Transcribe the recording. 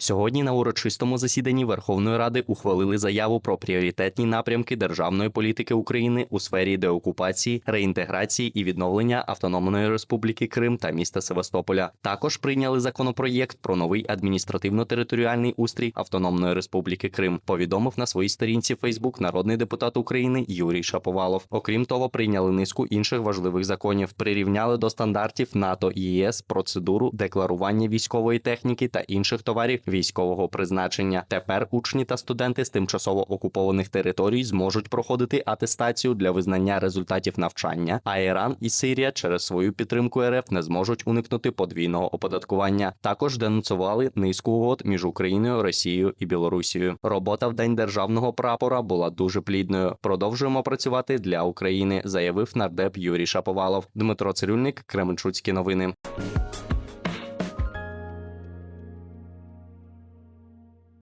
Сьогодні на урочистому засіданні Верховної Ради ухвалили заяву про пріоритетні напрямки державної політики України у сфері деокупації, реінтеграції і відновлення Автономної Республіки Крим та міста Севастополя. Також прийняли законопроєкт про новий адміністративно-територіальний устрій Автономної Республіки Крим. Повідомив на своїй сторінці Фейсбук народний депутат України Юрій Шаповалов. Окрім того, прийняли низку інших важливих законів. Прирівняли до стандартів НАТО і ЄС процедуру декларування військової техніки та інших товарів військового призначення. Тепер учні та студенти з тимчасово окупованих територій зможуть проходити атестацію для визнання результатів навчання. А Іран і Сирія через свою підтримку РФ не зможуть уникнути подвійного оподаткування. Також денонсували низку угод між Україною, Росією і Білорусією. Робота в день державного прапора була дуже плідною. Продовжуємо працювати для України, заявив нардеп Юрій Шаповалов. Дмитро Цирюльник, Кременчуцькі новини.